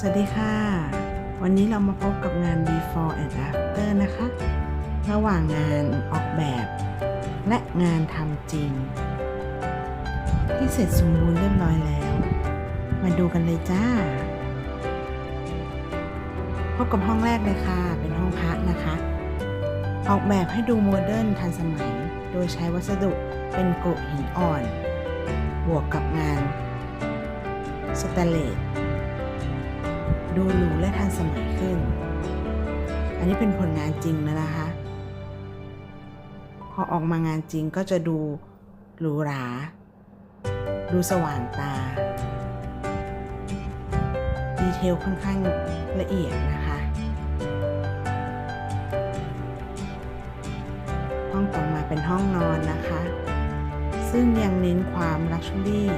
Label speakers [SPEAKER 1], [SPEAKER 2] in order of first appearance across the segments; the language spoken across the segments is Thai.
[SPEAKER 1] สวัสดีค่ะ วันนี้เรามาพบกับงาน before and after นะคะ ระหว่างงานออกแบบ และงานทำจริง ที่เสร็จสมบูรณ์เรียบร้อยแล้ว มาดูกันเลยจ้า พบกับห้องแรกเลยค่ะ เป็นห้องพักนะคะ ออกแบบให้ดูโมเดิร์นทันสมัย โดยใช้วัสดุเป็นโกรดหินอ่อน บวกกับงานสแตนเลส ดูหรูและทันสมัยขึ้น อันนี้เป็นผลงานจริงแล้วนะคะ พอออกมางานจริงก็จะดูหรูหรา ดูสว่างตา ดีเทลค่อนข้างละเอียดนะคะ ห้องต่อมาเป็นห้องนอนนะคะ ซึ่งยังเน้นความลักชัวรี่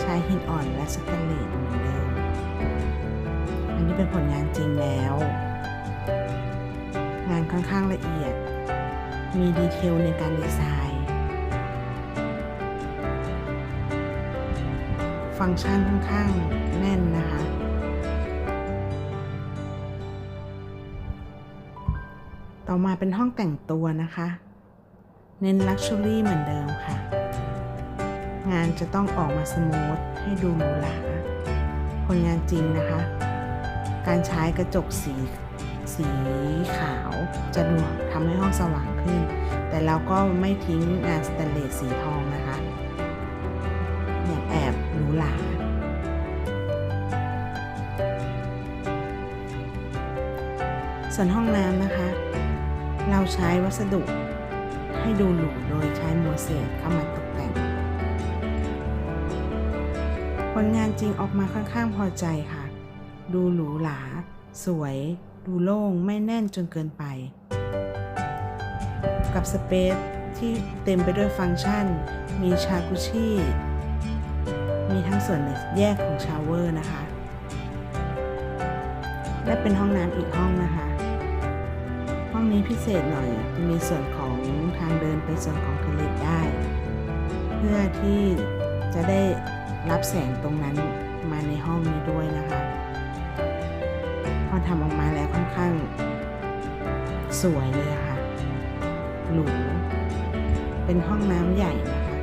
[SPEAKER 1] ใช้หินอ่อนและสแตนเลสเหมือนเดิม นนี้เป็นผลงานจริงแล้ว งานค่อนข้างละเอียด มีดีเทลในการดีไซน์ ฟังก์ชันค่อนข้างแน่นนะคะต่อมาเป็นห้องแต่งตัวนะคะ เน้นลักชัวรี่เหมือนเดิมค่ะ งานจะต้องออกมาสมูทให้ดูหรูหราผลงานจริงนะคะ การใช้กระจกสีสีขาวจะดูทำให้ห้องสว่างขึ้น แต่เราก็ไม่ทิ้งงานสแตนเลสสีทองนะคะอย่างแอบหรูหราส่วนห้องน้ำนะคะ เราใช้วัสดุให้ดูหรูโดยใช้โมเสสเข้ามาตกแต่ง ผลงานจริงออกมาค่อนข้างพอใจค่ะ ดูหรูหราสวย ดูโล่งไม่แน่นจนเกินไป กับสเปซที่เต็มไปด้วยฟังก์ชัน มีชากุชิมีทั้งส่วนแยกของชาวเวอร์นะคะ และเป็นห้องน้ำอีกห้องนะคะ ห้องนี้พิเศษหน่อยจะมีส่วนของทางเดินเป็นส่วนของทะเลได้ เพื่อที่จะได้รับแสงตรงนั้นมาในห้องนี้ด้วยนะคะ พอทำออกมาแล้วค่อนข้างสวยเลยค่ะ หรู เป็นห้องน้ำใหญ่นะคะ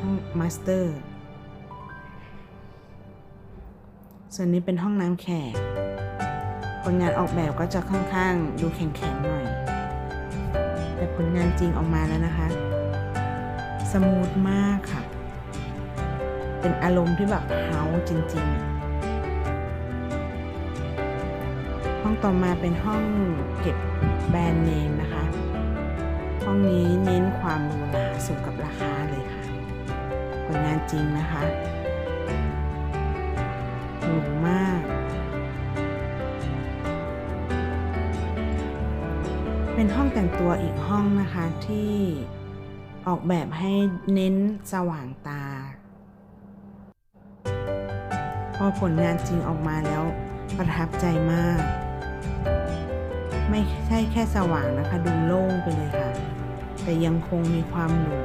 [SPEAKER 1] ห้องมาสเตอร์ ส่วนนี้เป็นห้องน้ำแขก ผลงานออกแบบก็จะค่อนข้างดูแข็งๆหน่อย แต่ผลงานจริงออกมาแล้วนะคะ สมูทมากค่ะ เป็นอารมณ์ที่แบบเฮาจริง ๆ องต่อมาเป็นห้องเก็บแบรนด์เนมนะคะ ห้องนี้เน้นความหรูหราสมกับราคาเลยค่ะ ผลงานจริงนะคะหรูมาก เป็นห้องแต่งตัวอีกห้องนะคะที่ออกแบบให้เน้นสว่างตา พอผลงานจริงออกมาแล้วประทับใจมาก ไม่ใช่แค่สว่างนะคะดูโล่งไปเลยค่ะ แต่ยังคงมีความหรู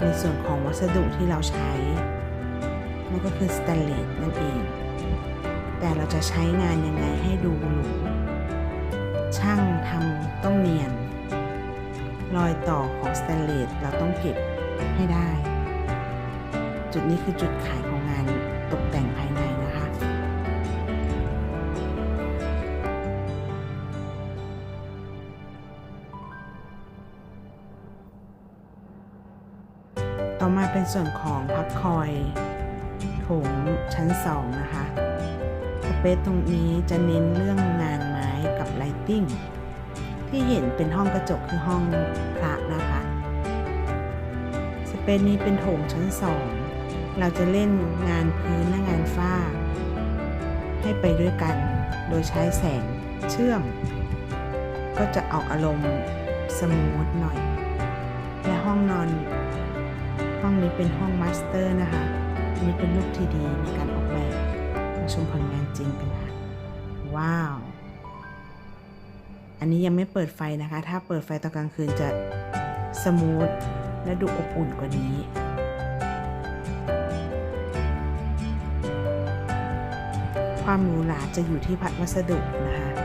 [SPEAKER 1] ในส่วนของวัสดุที่เราใช้นั่นก็คือสแตนเลสนั่นเอง แต่เราจะใช้งานยังไงให้ดูหรูช่างทำต้องเนียน รอยต่อของสแตนเลสเราต้องเก็บให้ได้ จุดนี้คือจุดขายของงานตกแต่งภ ต่อมาเป็นส่วนของพักคอยโถงชั้นสองนะคะสเปซตรงนี้จะเน้นเรื่องงานไม้กับไลติ้งที่เห็นเป็นห้องกระจกคือห้องพระนะคะสเปซนี้เป็นโถงชั้นสองเราจะเล่นงานพื้นและงานฝ้า ให้ไปด้วยกันโดยใช้แสงเชื่อม ก็จะออกอารมณ์สมูทหน่อย และห้องนอน ห้องนี้เป็นห้องมาสเตอร์นะคะอันนี้เป็นรูปที่ดีในการออกแบบมาชมผลงานจริงกันค่ะ ว้าว อันนี้ยังไม่เปิดไฟนะคะ ถ้าเปิดไฟตอนกลางคืนจะสมูทและดูอบอุ่นกว่านี้ความหรูหราจะอยู่ที่พัดวัสดุนะคะ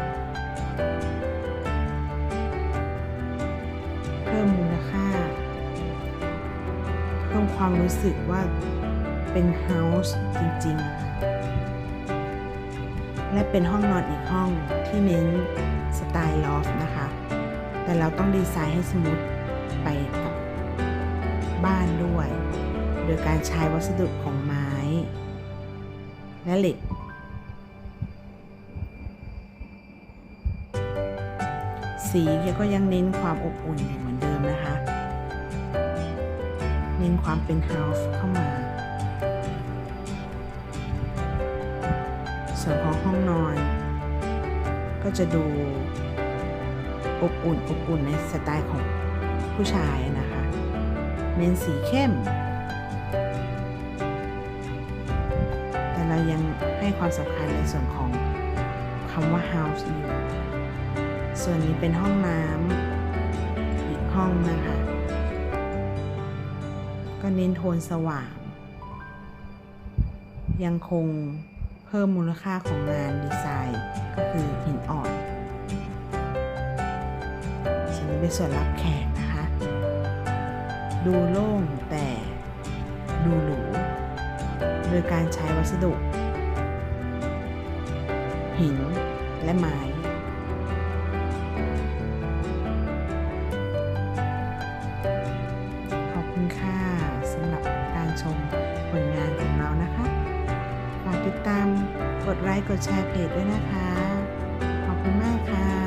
[SPEAKER 1] รู้สึกว่าเป็นเฮาส์จริง ๆ และเป็นห้องนอนอีกห้องที่เน้นสไตล์ลอฟนะคะ แต่เราต้องดีไซน์ให้สมูทไปกับบ้านด้วย โดยการใช้วัสดุของไม้ และเหล็ก สีก็ยังเน้นความอบอุ่นอยู่ น้นความเป็นเฮาส์เข้ามา ส่วนของห้องนอน ก็จะดูอบอุ่นอบอุ่นในสไตล์ของผู้ชายนะคะ เน้นสีเข้ม แต่เรายังให้ความสำคัญในส่วนของคำว่า house อยู่ ส่วนนี้เป็นห้องน้ำอีกห้องนะคะ ก็เน้นโทนสว่าง ยังคงเพิ่มมูลค่าของงานดีไซน์ก็คือหินอ่อนส่วนนี้เป็นส่วนรับแขกนะคะ ดูโล่งแต่ดูหรูโดยการใช้วัสดุ หินและไม้ ติดตามกดไลค์กดแชร์เพจด้วยนะคะ ขอบคุณมากค่ะ